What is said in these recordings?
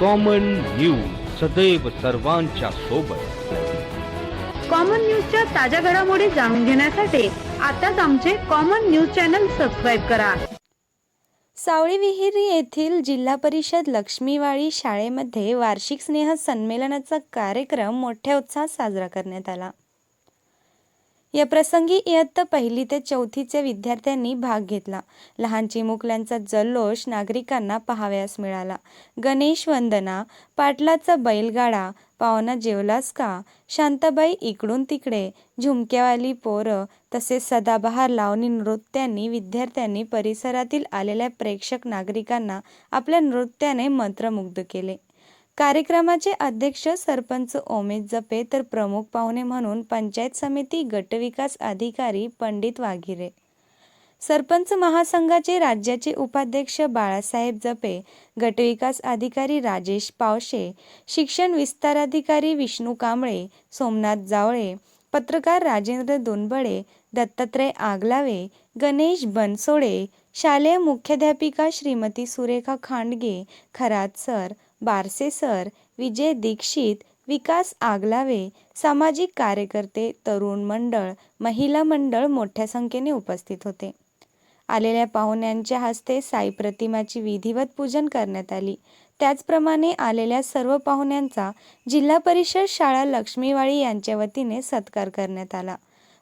Common news सदैव सर्वांच्या सोबत. कॉमन न्यूजच्या ताज्या घडामोडी जाणून घेण्यासाठी आताच आमचे कॉमन न्यूज चॅनल सबस्क्राईब करा. सावळी विहिरी येथील जिल्हा परिषद लक्ष्मीवाडी शाळेमध्ये वार्षिक स्नेह संमेलनाचा कार्यक्रम मोठ्या उत्साहात साजरा करण्यात आला. या प्रसंगी इयत्ता पहिली ते चौथीचे विद्यार्थ्यांनी भाग घेतला. लहान चिमुकल्यांचा जल्लोष नागरिकांना पाहावयास मिळाला. गणेश वंदना पाटलाचा बैलगाडा पावना जेवलास का शांताबाई इकडून तिकडे झुमक्यावाली पोरं तसेच सदाबहार लावणी नृत्यांनी विद्यार्थ्यांनी परिसरातील आलेल्या प्रेक्षक नागरिकांना आपल्या नृत्याने मंत्रमुग्ध केले. कार्यक्रमाचे अध्यक्ष सरपंच ओमेश जपे तर प्रमुख पाहुणे म्हणून पंचायत समिती गटविकास अधिकारी पंडित वाघिरे. सरपंच महासंघाचे राज्याचे उपाध्यक्ष बाळासाहेब जपे गटविकास अधिकारी राजेश पावशे शिक्षण विस्ताराधिकारी विष्णू कांबळे सोमनाथ जावळे पत्रकार राजेंद्र दोनबळे दत्तात्रय आगलावे गणेश बनसोडे शालेय मुख्याध्यापिका श्रीमती सुरेखा खांडगे खरात सर बारसे सर विजय दीक्षित विकास आगलावे सामाजिक कार्यकर्ते तरुण मंडळ महिला मंडळ मोठ्या संख्येने उपस्थित होते. आलेल्या पाहुण्यांच्या हस्ते साई प्रतिमाची विधिवत पूजन करण्यात आली. त्याचप्रमाणे आलेल्या सर्व पाहुण्यांचा जिल्हा परिषद शाळा लक्ष्मीवाळी यांच्या वतीने सत्कार करण्यात आला.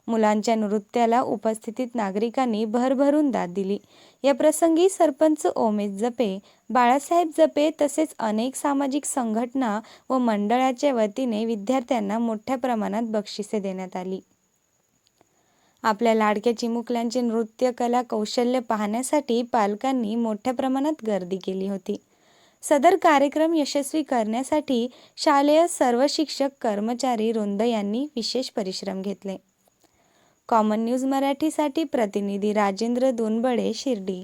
मुलांच्या नृत्याला उपस्थितीत नागरिकांनी भरभरून दाद दिली. या प्रसंगी सरपंच ओमेश जपे बाळासाहेब जपे तसेच अनेक सामाजिक संघटना व मंडळाच्या वतीने विद्यार्थ्यांना मोठ्या प्रमाणात बक्षिसे देण्यात आली. आपल्या लाडक्या चिमुकल्यांचे नृत्य कला कौशल्य पाहण्यासाठी पालकांनी मोठ्या प्रमाणात गर्दी केली होती. सदर कार्यक्रम यशस्वी करण्यासाठी शालेय सर्व शिक्षक कर्मचारी रोंद यांनी विशेष परिश्रम घेतले. कॉमन न्यूज मराठीसाठी प्रतिनिधी राजेंद्र दोनबडे शिर्डी.